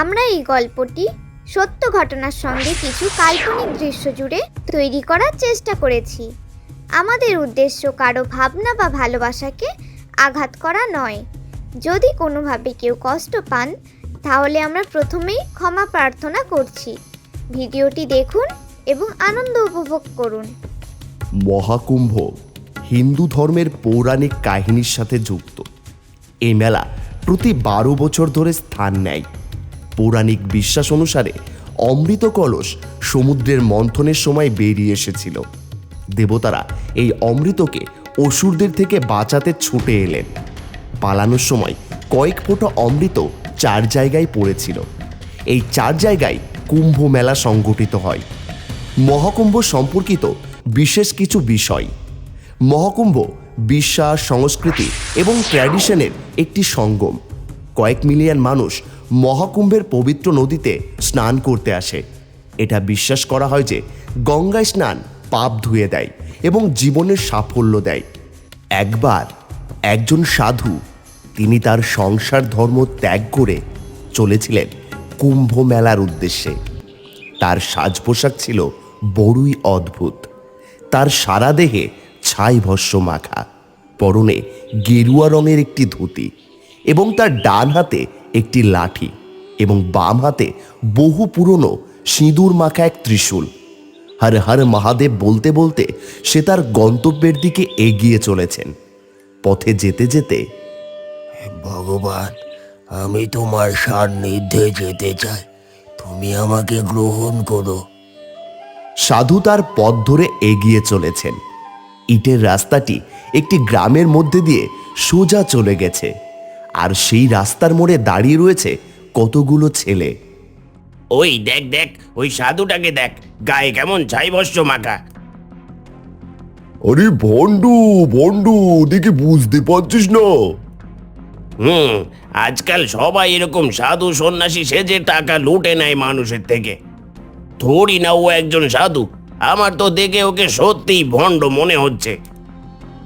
আমরা এই গল্পটি সত্য ঘটনার সঙ্গে কিছু কাল্পনিক দৃশ্য জুড়ে তৈরি করার চেষ্টা করেছি। আমাদের উদ্দেশ্য কারও ভাবনা বা ভালোবাসাকে আঘাত করা নয়। যদি কোনোভাবে কেউ কষ্ট পান, তাহলে আমরা প্রথমেই ক্ষমা প্রার্থনা করছি। ভিডিওটি দেখুন এবং আনন্দ উপভোগ করুন। মহাকুম্ভ হিন্দু ধর্মের পৌরাণিক কাহিনীর সাথে যুক্ত। এই মেলা প্রতি বারো বছর ধরে স্থান নেয়। পৌরাণিক বিশ্বাস অনুসারে অমৃত কলস সমুদ্রের মন্থনের সময় বেরিয়ে এসেছিল। দেবতারা এই অমৃতকে অসুরদের থেকে বাঁচাতে ছুটে এলেন। পালানোর সময় কয়েক ফোঁটা অমৃত চার জায়গায় পড়েছিল। এই চার জায়গায় কুম্ভ মেলা সংগঠিত হয়। মহাকুম্ভ সম্পর্কিত বিশেষ কিছু বিষয়। মহাকুম্ভ বিশ্বাস, সংস্কৃতি এবং ট্র্যাডিশনের একটি সঙ্গম। কয়েক মিলিয়ন মানুষ মহাকুম্ভের পবিত্র নদীতে স্নান করতে আসে। এটা বিশ্বাস করা হয় যে গঙ্গায় স্নান পাপ ধুয়ে দেয় এবং জীবনের সাফল্য দেয়। একবার একজন সাধু তিনি তার সংসার ধর্ম ত্যাগ করে চলেছিলেন কুম্ভ মেলার উদ্দেশ্যে। তার সাজ পোশাক ছিল বড়ই অদ্ভুত। তার সারা দেহে ছাই ভস্য মাখা পরনে গেরুয়া রঙের একটি ধুতি। এবং তার ডান হাতে একটি লাঠি এবং বাম হাতে বহু পুরনো সিঁদুর মাখা এক ত্রিশূল। হর হর মহাদেব বলতে বলতে সে তার গন্তব্যের দিকে এগিয়ে চলেছেন। পথে যেতে যেতে ভগবান আমি তোমার সান্নিধ্যে যেতে চাই। তুমি আমাকে গ্রহণ করো। সাধু তার পথ ধরে এগিয়ে চলেছেন। ইটের রাস্তাটি একটি গ্রামের মধ্যে দিয়ে সোজা চলে গেছে। আর সেই রাস্তার মোড়ে দাঁড়িয়ে রয়েছে কতগুলো ছেলে। ওই দেখ দেখ ওই সাধুটাকে দেখ গায়ে কেমন ছাই ভস্য মাখা। আরে ভন্ডু ভন্ডু দেখে বুঝতে পারছিস না? হুম আজকাল সবাই এরকম সাধু সন্ন্যাসী সেজে টাকা লুটে নেয় মানুষের থেকে। থোড়ি না ও একজন সাধু আমার তো দেখে ওকে সত্যিই ভণ্ড মনে হচ্ছে।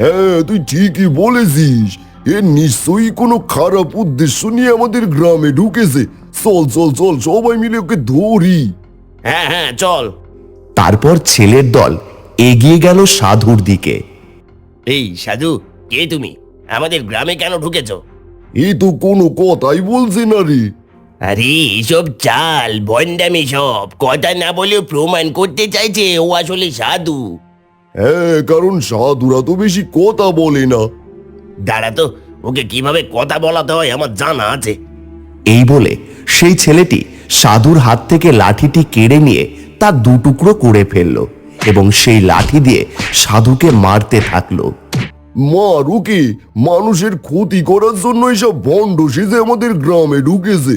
হ্যাঁ তুই ঠিকই বলেছিস। এ নিশ্চয়ই কোনো খারাপ উদ্দেশ্য নিয়ে আমাদের গ্রামে ঢুকেছে। চল চল চল সবাই মিলে ওকে ধরি। হ্যাঁ হ্যাঁ চল। তারপর ছেলের দল এগিয়ে গেল সাধুর দিকে। এই সাধু কে তুমি? আমাদের গ্রামে কেন ঢুকেছো? এ তো কোনো কথাই বলছে না রে। আরে এসব চাল ভণ্ডামি সব কথা না বলেও প্রমাণ করতে চাইছে ও আসলে সাধু। হ্যাঁ কারণ সাধুরা তো বেশি কথা বলে না। দাঁড়া তো ওকে কীভাবে কথা বলাতে হয় আমার জানা আছে। এই বলে সেই ছেলেটি সাধুর হাত থেকে লাঠিটি কেড়ে নিয়ে তা দুটুকরো করে ফেলল এবং সেই লাঠি দিয়ে সাধুকে মারতে থাকল। মা রুকি মানুষের ক্ষতি করার জন্য এসব ভণ্ড সেজে আমাদের গ্রামে ঢুকেছে।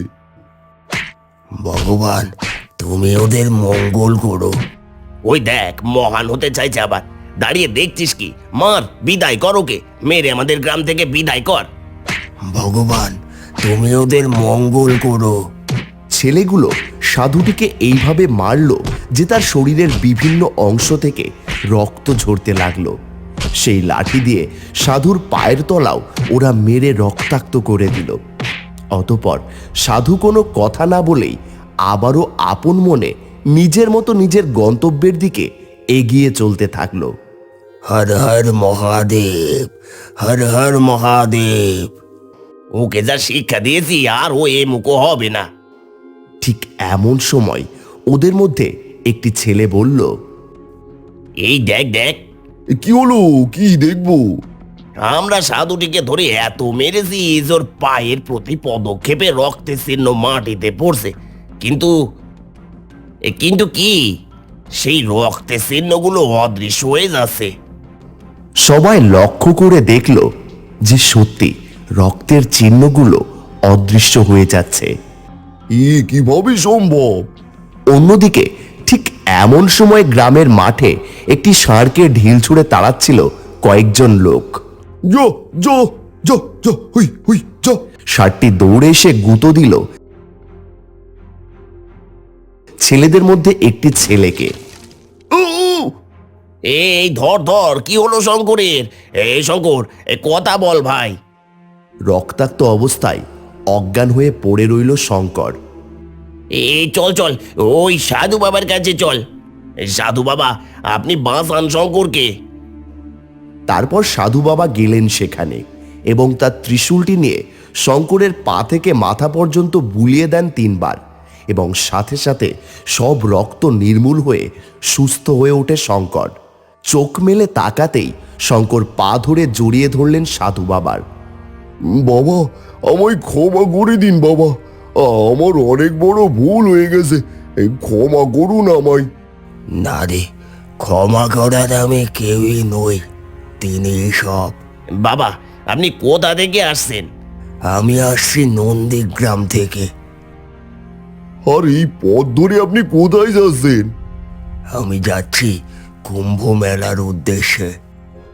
ভগবান তুমি ওদের মঙ্গল করো। ওই দেখ মহান হতে চাইছে আবার। দাঁড়িয়ে দেখছিস কি? মার, বিদায় কর ওকে। মেরে আমাদের গ্রাম থেকে বিদায় কর। ভগবান, তুমি ওদের মঙ্গল করো। ছেলেগুলো সাধুটিকে এইভাবে মারল যে তার শরীরের বিভিন্ন অংশ থেকে রক্ত ঝরতে লাগল। সেই লাঠি দিয়ে সাধুর পায়ের তলাও ওরা মেরে রক্তাক্ত করে দিল। অতপর সাধু কোনো কথা না বলেই আবারও আপন মনে নিজের মতো নিজের গন্তব্যের দিকে এগিয়ে চলতে থাকল। হর হর মহাদেব হর হর মহাদেব। ওকে যা শিক্ষা দিয়েছি আর ও এ মুখো হবে না। ঠিক এমন সময় ওদের মধ্যে একটি ছেলে বলল এই দেখ দেখ। কি হলো? কি দেখব? আমরা সাধুটিকে ধরে এত মেরেছি ওর পায়ের প্রতি পদক্ষেপে রক্তের চিহ্ন মাটিতে পড়ছে। কিন্তু কিন্তু কি? সেই রক্তের চিহ্নগুলো অদৃশ্য হয়ে যাচ্ছে। সবাই লক্ষ্য করে দেখল যে সত্যি রক্তের চিহ্নগুলো অদৃশ্য হয়ে যাচ্ছে। কীভাবে সম্ভব? অন্যদিকে ঠিক এমন সময় গ্রামের মাঠে একটি ষাঁড়কে ঢিল ছুঁড়ে তাড়াচ্ছিল কয়েকজন লোক। যো হুই হুই ষাঁড়টি দৌড়ে এসে গুঁতো দিল। ছেলেদের মধ্যে একটি ছেলেকে। এই ধর ধর কি হলো শঙ্করের? এই শঙ্কর এ কথা বল ভাই। রক্তাক্ত অবস্থায় অজ্ঞান হয়ে পড়ে রইল শঙ্কর। এই চল চল ওই সাধু বাবার কাছে চল। সাধু বাবা আপনি বাঁচান শঙ্করকে। তারপর সাধু বাবা গেলেন সেখানে এবং তার ত্রিশূলটি নিয়ে শঙ্করের পা থেকে মাথা পর্যন্ত বুলিয়ে দেন তিনবার এবং সাথে সাথে সব রক্ত নির্মূল হয়ে সুস্থ হয়ে ওঠে শঙ্কর। চোখ মেলে তাকাতেই শঙ্কর পা ধরে জড়িয়ে ধরলেন সাধু বাবার। বাবা আমায় ক্ষমা করে দিন বাবা। আমার অনেক বড় ভুল হয়ে গেছে। এই ক্ষমা করুন আমায়। না রে ক্ষমা করার আমি কেউই নই তিনি সব। বাবা আপনি কোথা থেকে আসছেন? আমি আসছি নন্দীগ্রাম থেকে। আর এই পথ ধরে আপনি কোথায় যাচ্ছেন? আমি যাচ্ছি কুম্ভ মেলার উদ্দেশ্যে।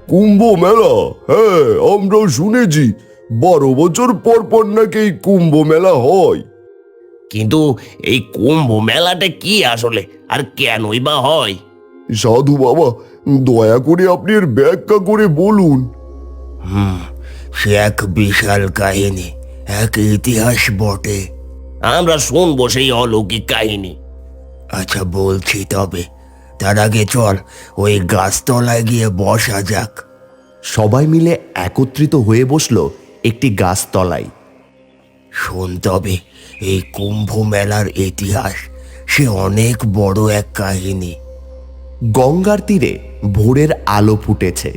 কুম্ভ মেলা হ্যাঁ আমরা শুনেছি। বারো বছর পর পর নাকি এই কুম্ভ মেলা হয়। কিন্তু এই কুম্ভ মেলাটা কি আসলে? আর কেনই বা হয়? সাধু বাবা দয়া করে আপনি এর ব্যাখ্যা করে বলুন। হুম সে এক বিশাল কাহিনী এক ইতিহাস বটে। আমরা শুনব সেই অলৌকিক কাহিনী। আচ্ছা বলছি তবে। তার আগে চল ওই গাছতলায় গিয়ে বসা যাক। সবাই মিলে একত্রিত হয়ে বসল একটি গাছতলায়। শোন তবে এই কুম্ভ মেলার ইতিহাস সে অনেক বড় এক কাহিনী। গঙ্গার তীরে ভোরের আলো ফুটেছে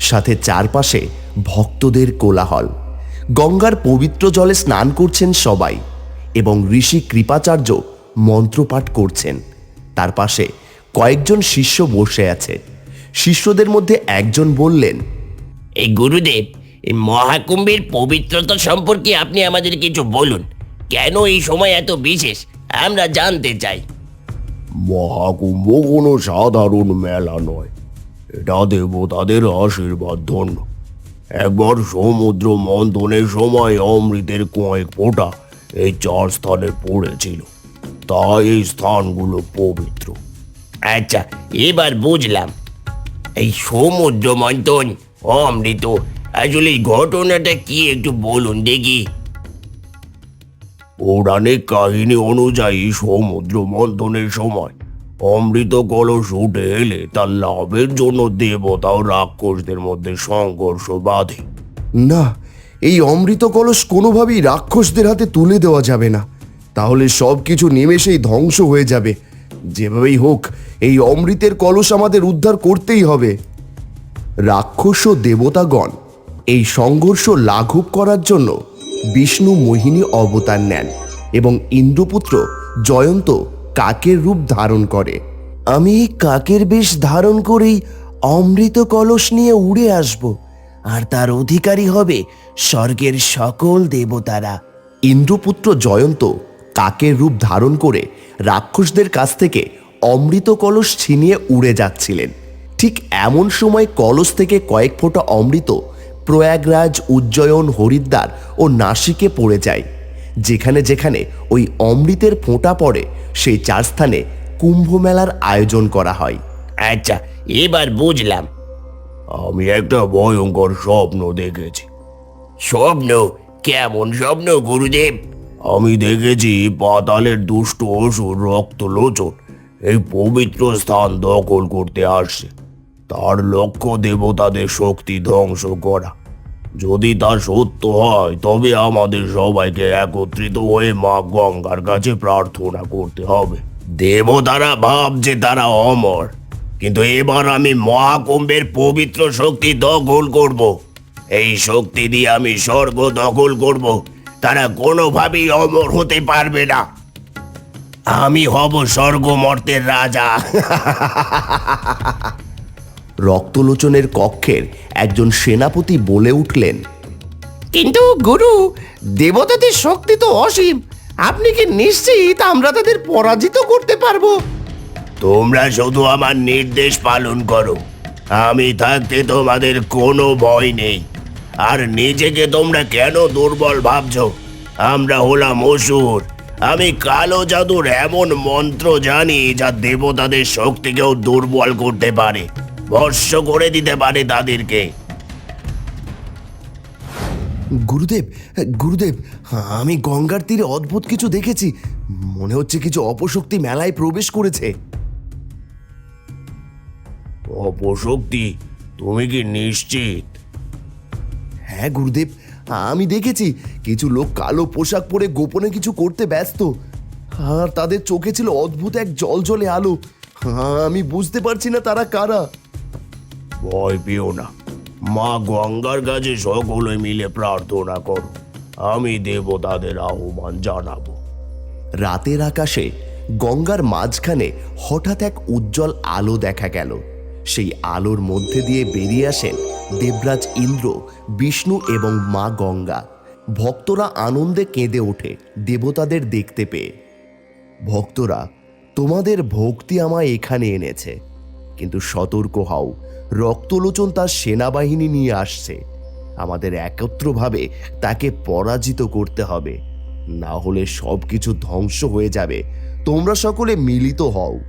সাথে চারপাশে ভক্তদের কোলাহল। গঙ্গার পবিত্র জলে স্নান করছেন সবাই এবং ঋষি কৃপাচার্য মন্ত্রপাঠ করছেন। তার পাশে কয়েকজন শিষ্য বসে আছে। শিষ্যদের মধ্যে একজন বললেন এই গুরুদেব এই মহাকুম্ভের পবিত্রতা সম্পর্কে আপনি আমাদের কিছু বলুন। কেন এই সময় এত বিশেষ? আমরা জানতে চাই। মহাকুম্ভ কোনো সাধারণ মেলা নয়। এটা দেবতাদের আশীর্বাদ ধন্য একবার সমুদ্র মন্থনের সময় অমৃতের কয়েক ফোঁটা এই চার স্থানে পড়েছিল। তাই এই স্থানগুলো পবিত্র। আচ্ছা এবার বুঝলাম। এই সমুদ্র মন্থন অমৃত আসলে এই ঘটনাটা কি একটু বলুন দেখি। পৌরাণিক কাহিনী অনুযায়ী সমুদ্র মন্থনের সময় অমৃত কলস উঠে এলে তার লাভের জন্য দেবতা ও রাক্ষসদের মধ্যে সংঘর্ষ বাঁধে। না এই অমৃত কলস কোনোভাবেই রাক্ষসদের হাতে তুলে দেওয়া যাবে না। তাহলে সব কিছু নিমেষেই ধ্বংস হয়ে যাবে। যেভাবেই হোক, এই অমৃতের কলস আমাদের উদ্ধার করতেই হবে। রাক্ষস ও দেবতাগণ এই সংঘর্ষ লাঘব করার জন্য বিষ্ণু মোহিনী অবতার নেন এবং ইন্দ্রপুত্র জয়ন্ত কাকের রূপ ধারণ করে। আমি কাকের বেশ ধারণ করেই অমৃত কলস নিয়ে উড়ে আসব আর তার অধিকারী হবে স্বর্গের সকল দেবতারা। ইন্দ্রপুত্র জয়ন্ত কাকের রূপ ধারণ করে রাক্ষসদের কাছ থেকে অমৃত কলস ছিনিয়ে উড়ে যাচ্ছিলেন। ঠিক এমন সময় কলস থেকে কয়েক ফোঁটা অমৃত প্রয়াগরাজ উজ্জয়ন হরিদ্বার ও নাসিকে পড়ে যায়। যেখানে যেখানে ওই অমৃতের ফোঁটা পড়ে সেই চার স্থানে কুম্ভ মেলার আয়োজন করা হয়। আচ্ছা এবার বুঝলাম। আমি একটা ভয়ঙ্কর স্বপ্ন দেখেছি। স্বপ্ন? কেমন স্বপ্ন গুরুদেব? আমি দেখেছি পাতালের দুষ্ট অসুর রক্ত লোচন এই পবিত্র স্থান দখল করতে আসছে। তার লক্ষ্য দেবতাদের শক্তি ধ্বংস করা। যদি তা সত্য হয়, তবে আমাদের সবাইকে একত্রিত হয়ে মা গঙ্গার কাছে প্রার্থনা করতে হবে। দেবতারা ভাবছে তারা অমর, কিন্তু এবার আমি মহাকুম্ভের পবিত্র শক্তি দখল করব। এই শক্তি দিয়ে আমি স্বর্গ দখল করব। তারা কোনোভাবেই অমর হতে পারবে না। আমি হব স্বর্গমর্তের রাজা। রক্তলোচনের কক্ষের একজন সেনাপতি বলে উঠলেন কিন্তু গুরু দেবতাদের শক্তি তো অসীম। আপনি কি নিশ্চিত আমরা তাদের পরাজিত করতে পারব? তোমরা শুধু আমার নির্দেশ পালন করো। আমি থাকতে তোমাদের কোনো ভয় নেই। আর নিজেকে তোমরা কেন দুর্বল ভাবছ? আমরা হলাম অসুর। আমি কালো জাদুর এমন মন্ত্র জানি যা দেবতাদের শক্তিকেও দুর্বল করতে পারে ভস্য করে দিতে পারে তাদেরকে। গুরুদেব গুরুদেব আমি গঙ্গার তীরে অদ্ভুত কিছু দেখেছি। মনে হচ্ছে কিছু অপশক্তি মেলায় প্রবেশ করেছে। অপশক্তি? তুমি কি নিশ্চিত? হ্যাঁ গুরুদেব আমি দেখেছি। কিছু লোক কালো পোশাক পরে গোপনে কিছু করতে ব্যস্ত। আর তাদের চোখে ছিল অদ্ভুত এক জলজলে আলো। আমি বুঝতে পারছি না তারা কারা। ভয় পেও না। মা গঙ্গার কাছে সকলে মিলে প্রার্থনা করো। আমি দেব তাদের আহ্বান জানাব। রাতের আকাশে গঙ্গার মাঝখানে হঠাৎ এক উজ্জ্বল আলো দেখা গেল। সেই আলোর মধ্যে দিয়ে বেরিয়ে আসেন দেবরাজ ইন্দ্র, বিষ্ণু এবং মা গঙ্গা। ভক্তরা আনন্দে কেঁদে ওঠে, দেবতাদের দেখতে পেয়ে। ভক্তরা, তোমাদের ভক্তি আমায় এখানে এনেছে। কিন্তু সতর্ক হও, রক্তলোচন তার সেনাবাহিনী নিয়ে আসছে। আমাদের একত্রভাবে তাকে পরাজিত করতে হবে। না হলে সব কিছু ধ্বংস হয়ে যাবে। তোমরা সকলে মিলিত হও।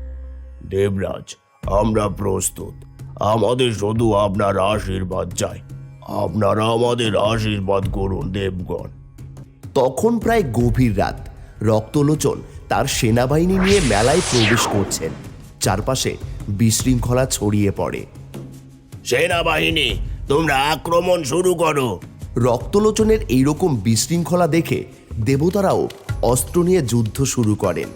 দেবরাজ, আমরা প্রস্তুত। আমাদের শুধু আপনার আশীর্বাদ চাই। আপনারা আমাদের আশীর্বাদ করুন দেবগণ। তখন প্রায় গভীর রাত রক্তলোচন তার সেনাবাহিনী নিয়ে মেলায় প্রবেশ করছেন। চারপাশে বিশৃঙ্খলা ছড়িয়ে পড়ে। সেনাবাহিনী তোমরা আক্রমণ শুরু করো। রক্তলোচনের এইরকম বিশৃঙ্খলা দেখে দেবতারাও অস্ত্র নিয়ে যুদ্ধ শুরু করেন।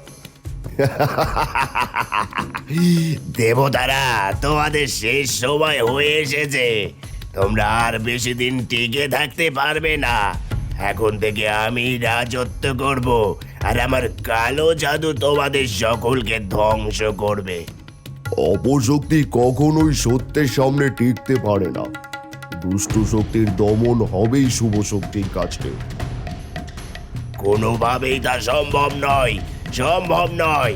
দেবতারা তোমাদের শেষ সময় হয়ে এসেছে। তোমরা আর বেশি দিন টিকে থাকতে পারবে না। এখন থেকে আমি রাজত্ব করব আর আমার কালো জাদু তোমাদের সকলকে ধ্বংস করবে। অপশক্তি কখনোই সত্যের সামনে টিকতে পারে না। দুষ্ট শক্তির দমন হবেই শুভ শক্তির কাছে। কোনোভাবেই তা সম্ভব নয়। সম্ভব নয়।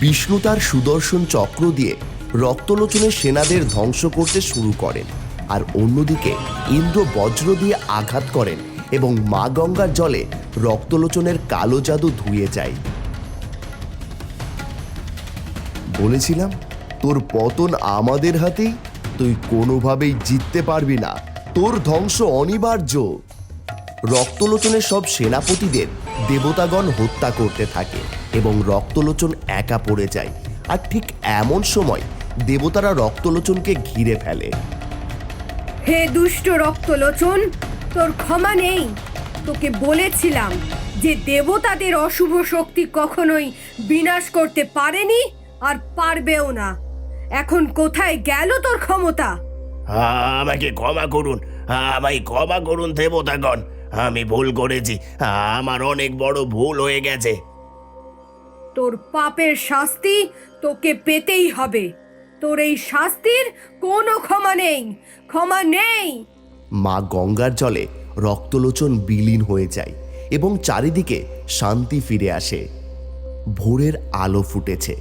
বিষ্ণু তার সুদর্শন চক্র দিয়ে রক্তলোচনের সেনাদের ধ্বংস করতে শুরু করেন আর অন্যদিকে ইন্দ্র বজ্র দিয়ে আঘাত করেন এবং মা গঙ্গার জলে রক্তলোচনের কালো জাদু ধুয়ে যায়। বলেছিলাম, তোর পতন আমাদের হাতেই, তুই কোনোভাবেই জিততে পারবি না। তোর ধ্বংস অনিবার্য। রক্তলোচনের সব সেনাপতিদের দেবতাগণ হত্যা করতে থাকে এবং রক্তলোচন একা পড়ে যায়। আর ঠিক এমন সময় দেবতারা রক্তলোচনকে ঘিরে ফেলে। হে দুষ্ট রক্তলোচন তোর ক্ষমা নেই। তোকে বলেছিলাম যে দেবতাদের অশুভ শক্তি কখনোই বিনাশ করতে পারেনি আর পারবেও না। এখন কোথায় গেল তোর ক্ষমতা? আমাকে ক্ষমা করুন আমায় ক্ষমা করুন দেবতাগণ। আমি ভুল করেছি। আমার অনেক বড় ভুল হয়ে গেছে। তোর পাপের শাস্তি তোকে পেতেই হবে। তোর এই শাস্তির কোনো ক্ষমা নেই। ক্ষমা নেই। মা গঙ্গার জলে রক্তলোচন বিলীন হয়ে যায় এবং চারিদিকে শান্তি ফিরে আসে। ভোরের আলো ফুটেছে।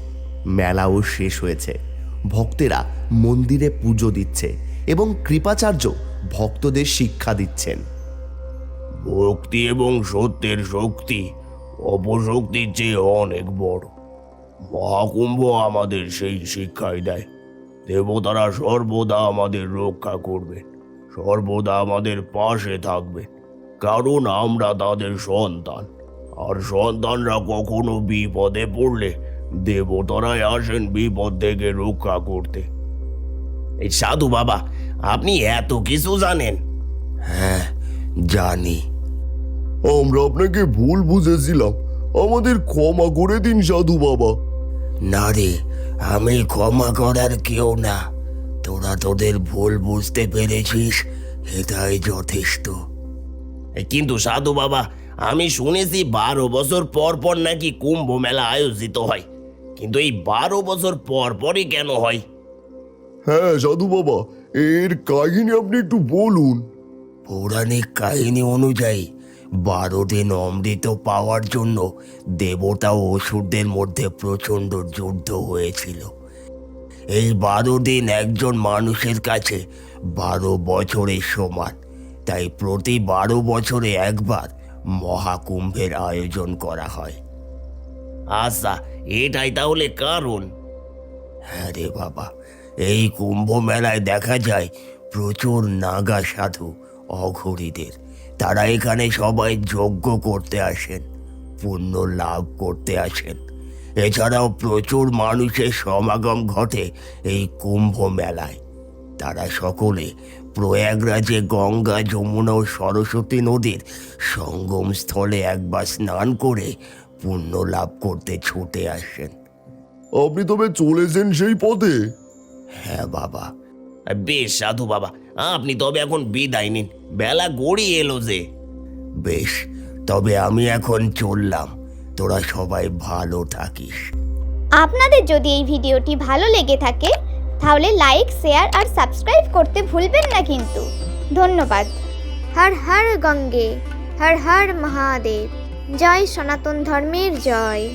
মেলাও শেষ হয়েছে। ভক্তেরা মন্দিরে পুজো দিচ্ছে এবং কৃপাচার্য ভক্তদের শিক্ষা দিচ্ছেন। ভক্তি এবং সত্যের শক্তি। অপশক্তির চেয়ে অনেক বড়। মহাকুম্ভ আমাদের সেই শিক্ষাই দেয়। দেবতারা সর্বদা আমাদের রক্ষা করবেন সর্বদা আমাদের পাশে থাকবেন কারণ আমরা তাদের সন্তান। আর সন্তানরা কখনো বিপদে পড়লে দেবতারাই আসেন বিপদ থেকে রক্ষা করতে। এই সাধু বাবা, আপনি এত কিছু জানেন? হ্যাঁ জানি। আমরা আপনাকে ভুল বুঝেছিলাম। আমাদের ক্ষমা করে দিন সাধু বাবা। না রে আমি ক্ষমা করার কেউ না। তোরা তোদের ভুল বুঝতে পেরেছিস এটাই যথেষ্ট। কিন্তু সাধু বাবা আমি শুনেছি বারো বছর পর পর নাকি কুম্ভ মেলা আয়োজিত হয়। কিন্তু এই বারো বছর পর পরই কেন হয়? হ্যাঁ সাধু বাবা এর কাহিনী আপনি একটু বলুন। পৌরাণিক কাহিনী অনুযায়ী বারো দিন অমৃত পাওয়ার জন্য দেবতা ও অসুরদের মধ্যে প্রচণ্ড যুদ্ধ হয়েছিল। এই বারো দিন একজন মানুষের কাছে বারো বছরের সমান। তাই প্রতি বারো বছরে একবার মহাকুম্ভের আয়োজন করা হয়। আচ্ছা এটাই তাহলে কারণ। হ্যাঁ রে বাবা, এই কুম্ভ মেলায় দেখা যায় প্রচুর নাগা সাধু, অঘরীদের। তারা এখানে সবাই যজ্ঞ করতে আসেন পুণ্য লাভ করতে আসেন। এছাড়াও প্রচুর মানুষের সমাগম ঘটে এই কুম্ভ মেলায়। তারা সকলে প্রয়াগরাজে গঙ্গা যমুনা ও সরস্বতী নদীর সঙ্গম স্থলে একবার স্নান করে পুণ্য লাভ করতে ছুটে আসেন। আপনি তবে চলেছেন সেই পথে? হ্যাঁ বাবা। বেশ সাধু বাবা। আপনি তবে এখন বিদায় নিন। বেলা গড়িয়ে এলো যে। বেশ তবে আমি এখন চললাম। তোরা সবাই ভালো থাকিস। আপনাদের যদি এই ভিডিওটি ভালো লেগে থাকে তাহলে লাইক শেয়ার আর সাবস্ক্রাইব করতে ভুলবেন না কিন্তু। ধন্যবাদ। হর হর গঙ্গে হর হর মহাদেব। জয় সনাতন ধর্মের জয়।